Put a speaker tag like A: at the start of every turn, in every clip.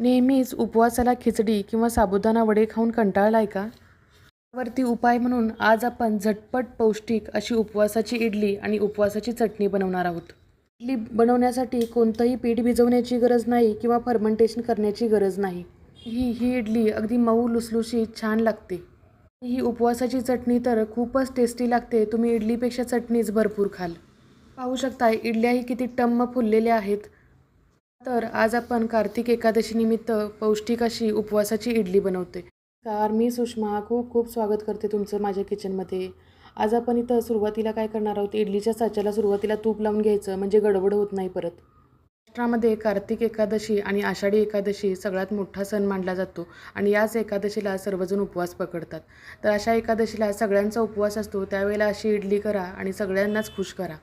A: नेहमीच उपवासाला खिचडी किंवा साबुदाणा वडे खाऊन कंटाळलाय का? वरती उपाय म्हणून आज आपण झटपट पौष्टिक अशी उपवासाची इडली आणि उपवासाची चटणी बनवणार आहोत. इडली बनवण्यासाठी कोणतंही पीठ भिजवण्याची गरज नाही किंवा फर्मेंटेशन करण्याची गरज नाही. ही ही इडली अगदी मऊ लुसलुशी छान लागते. ही उपवासाची चटणी तर खूपच टेस्टी लागते. तुम्ही इडलीपेक्षा चटणीच भरपूर खाल. पाहू शकता इडल्याही किती टम्म फुललेल्या आहेत. तर आज आपण कार्तिक एकादशीनिमित्त पौष्टिक अशी उपवासाची इडली बनवते तर मी सुषमा. खूप खूप स्वागत करते तुमचं माझ्या किचनमध्ये. आज आपण इथं सुरुवातीला काय करणार आहोत? इडलीच्या साच्याला सुरुवातीला तूप लावून घ्यायचं म्हणजे गडबड होत नाही परत. महाराष्ट्रामध्ये कार्तिक एकादशी आणि आषाढी एकादशी सगळ्यात मोठा सण मानला जातो आणि याच एकादशीला सर्वजण उपवास पकडतात. तर अशा एकादशीला सगळ्यांचा उपवास असतो त्यावेळेला अशी इडली करा आणि सगळ्यांनाच खुश करा.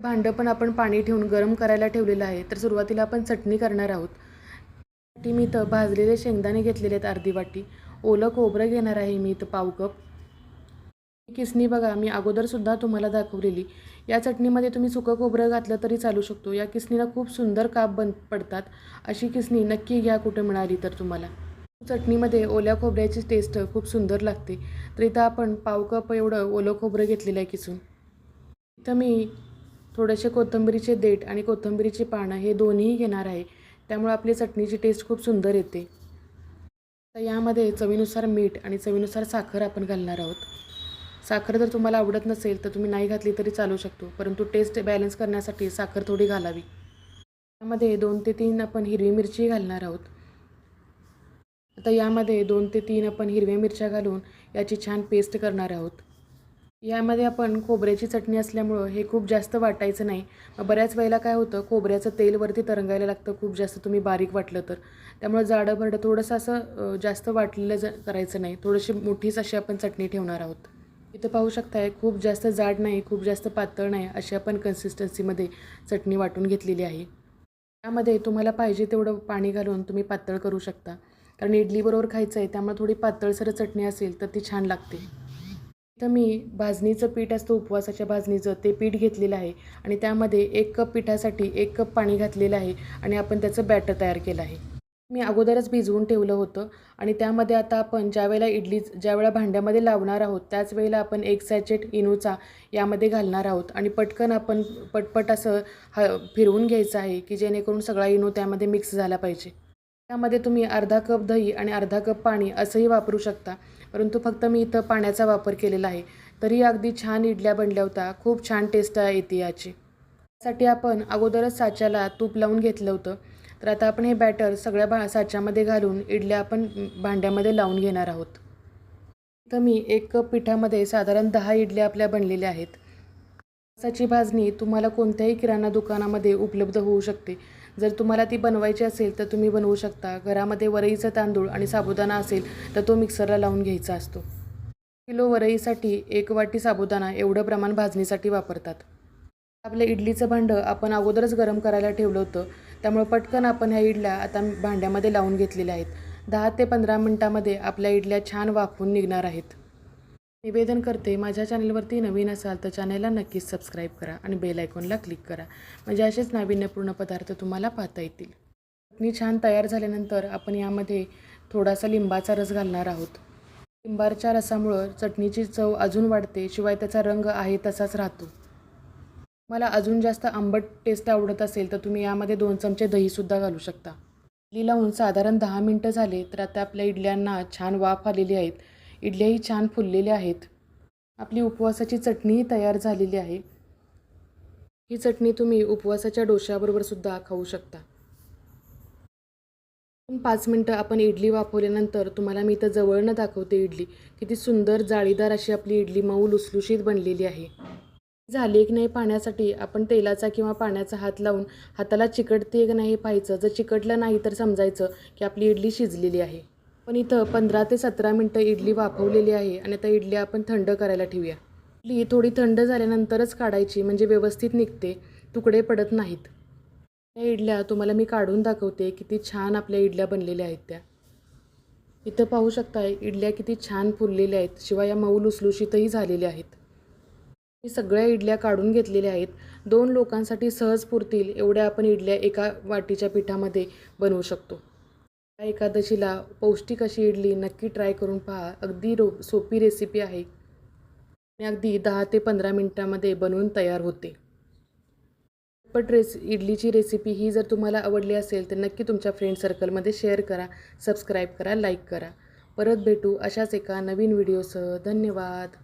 A: भांडं पण आपण पाणी ठेवून गरम करायला ठेवलेलं आहे तर सुरुवातीला आपण चटणी करणार आहोत. त्यासाठी मी इथं भाजलेले शेंगदाणे घेतलेले आहेत अर्धी वाटी. ओलं खोबरं घेणार आहे मी इथं पाव कप. ही किसणी बघा मी अगोदरसुद्धा तुम्हाला दाखवलेली. या चटणीमध्ये तुम्ही सुकं खोबरं घातलं तरी चालू शकतो. या किसणीला खूप सुंदर काप बन पडतात. अशी किसणी नक्की घ्या कुठे मिळाली तर तुम्हाला. चटणीमध्ये ओल्या खोबऱ्याची टेस्ट खूप सुंदर लागते. तर इथं आपण पाव कप एवढं ओलं खोबरं घेतलेलं आहे किसून. इथं मी थोडेसे कोथिंबीरीचे देठ आणि कोथिंबीरीची पानं हे दोन्हीही घेणार आहे. त्यामुळे आपली चटणीची टेस्ट खूप सुंदर येते. तर यामध्ये चवीनुसार मीठ आणि चवीनुसार साखर आपण घालणार आहोत. साखर जर तुम्हाला आवडत नसेल तर तुम्ही नाही घातली तरी चालू शकतो परंतु टेस्ट बॅलन्स करण्यासाठी साखर थोडी घालावी. यामध्ये दोन ते तीन आपण हिरवी मिरची घालणार आहोत. आता यामध्ये दोन ते तीन आपण हिरव्या मिरच्या घालून याची छान पेस्ट करणार आहोत. यामध्ये आपण खोबऱ्याची चटणी असल्यामुळं हे खूप जास्त वाटायचं नाही. बऱ्याच वेळेला काय होतं खोबऱ्याचं तेल वरती तरंगायला लागतं खूप जास्त तुम्ही बारीक वाटलं तर. त्यामुळं जाडं भरडं थोडंसं असं जास्त वाटलेलं ज करायचं नाही. थोडीशी मोठीच अशी आपण चटणी ठेवणार आहोत. इथं पाहू शकताय खूप जास्त जाड नाही खूप जास्त पातळ नाही अशी आपण कन्सिस्टन्सीमध्ये चटणी वाटून घेतलेली आहे. त्यामध्ये तुम्हाला पाहिजे तेवढं पाणी घालून तुम्ही पातळ करू शकता. कारण इडलीबरोबर खायचं आहे त्यामुळे थोडी पातळसर चटणी असेल तर ती छान लागते. इथं मी भाजणीचं पीठ असतं उपवासाच्या भाजणीचं ते पीठ घेतलेलं आहे. आणि त्यामध्ये एक कप पिठासाठी एक कप पाणी घातलेलं आहे आणि आपण त्याचं बॅटर तयार केलं आहे. मी अगोदरच भिजवून ठेवलं होतं आणि त्यामध्ये आता आपण ज्यावेळेला इडली ज्यावेळेला भांड्यामध्ये लावणार आहोत त्याच वेळेला आपण एक सॅचेट इनोचा यामध्ये घालणार आहोत. आणि पटकन आपण पटपट असं ह फिरवून घ्यायचं आहे की जेणेकरून सगळा इनो त्यामध्ये मिक्स झाला पाहिजे. त्यामध्ये तुम्ही अर्धा कप दही आणि अर्धा कप पाणी असंही वापरू शकता. परंतु फक्त मी इथं पाण्याचा वापर केलेला आहे. तरी अगदी छान इडल्या बनल्या होत्या. खूप छान टेस्ट येते याची. त्यासाठी आपण अगोदरच साच्याला तूप लावून घेतलं होतं. तर आता आपण हे बॅटर सगळ्या भा साच्यामध्ये घालून इडल्या आपण भांड्यामध्ये लावून घेणार आहोत. तर मी एक कप पिठामध्ये साधारण दहा इडल्या आपल्या बनलेल्या आहेत. साची भाजणी तुम्हाला कोणत्याही किराणा दुकानामध्ये उपलब्ध होऊ शकते. जर तुम्हाला ती बनवायची असेल तर तुम्ही बनवू शकता. घरामध्ये वरईचा तांदूळ आणि साबुदाणा असेल तर तो मिक्सरला लावून घ्यायचा असतो. किलो वरईसाठी एक वाटी साबुदाणा एवढं प्रमाण भाजणीसाठी वापरतात. आपलं इडलीचं भांडं आपण अगोदरच गरम करायला ठेवलं होतं. त्यामुळे पटकन आपण ह्या इडल्या आता भांड्यामध्ये लावून घेतलेल्या आहेत. दहा ते पंधरा मिनटामध्ये आपल्या इडल्या छान वाफून निघणार आहेत. निवेदन करते माझ्या चॅनलवरती नवीन असाल तर चॅनलला नक्कीच सबस्क्राईब करा आणि बेल आयकॉनला क्लिक करा. म्हणजे असेच नाविन्यपूर्ण पदार्थ तुम्हाला पाहता येतील. चटणी छान तयार झाल्यानंतर आपण यामध्ये थोडासा लिंबाचा रस घालणार आहोत. लिंबाच्या रसामुळं चटणीची चव अजून वाढते शिवाय त्याचा रंग आहे तसाच राहतो. मला अजून जास्त आंबट टेस्ट आवडत असेल तर तुम्ही यामध्ये दोन चमचे दहीसुद्धा घालू शकता. इडली लावून साधारण दहा मिनटं झाले तर आता आपल्या इडल्यांना छान वाफ आलेली आहेत इडल्याही छान फुललेल्या आहेत. आपली उपवासाची चटणीही तयार झालेली आहे. ही चटणी तुम्ही उपवासाच्या डोश्याबरोबर सुद्धा खाऊ शकता. पाच मिनटं आपण इडली वाफवल्यानंतर तुम्हाला मी इथं जवळनं दाखवते इडली. किती सुंदर जाळीदार अशी आपली इडली मऊ लुसलुशीत बनलेली आहे. झाली की नाही पाण्यासाठी? आपण तेलाचा किंवा पाण्याचा हात लावून हाताला चिकटते की नाही पाहायचं. जर चिकटलं नाही तर समजायचं की आपली इडली शिजलेली आहे. पण इथं पंधरा ते सतरा मिनटं इडली वाफवलेली आहे आणि आता इडली आपण थंड करायला ठेवूया. इडली थोडी थंड झाल्यानंतरच काढायची म्हणजे व्यवस्थित निघते तुकडे पडत नाहीत. त्या इडल्या तुम्हाला मी काढून दाखवते किती छान आपल्या इडल्या बनलेल्या आहेत त्या. इथं पाहू शकता इडल्या किती छान फुललेल्या आहेत शिवाय या मऊ लुसलुशीतही झालेल्या आहेत. मी सगळ्या इडल्या काढून घेतलेल्या आहेत. दोन लोकांसाठी सहज पुरतील एवढ्या आपण इडल्या एका वाटीच्या पिठामध्ये बनवू शकतो. या एकादशीला पौष्टिक अशी इडली नक्की ट्राय करून पहा. अगदी रो सोपी रेसिपी आहे. आणि अगदी दहा ते पंधरा मिनटामध्ये बनवून तयार होते. पट रेस इडलीची रेसिपी ही जर तुम्हाला आवडली असेल तर नक्की तुमच्या फ्रेंड सर्कलमध्ये शेअर करा सबस्क्राईब करा लाईक करा. परत भेटू अशाच एका नवीन व्हिडिओसह धन्यवाद.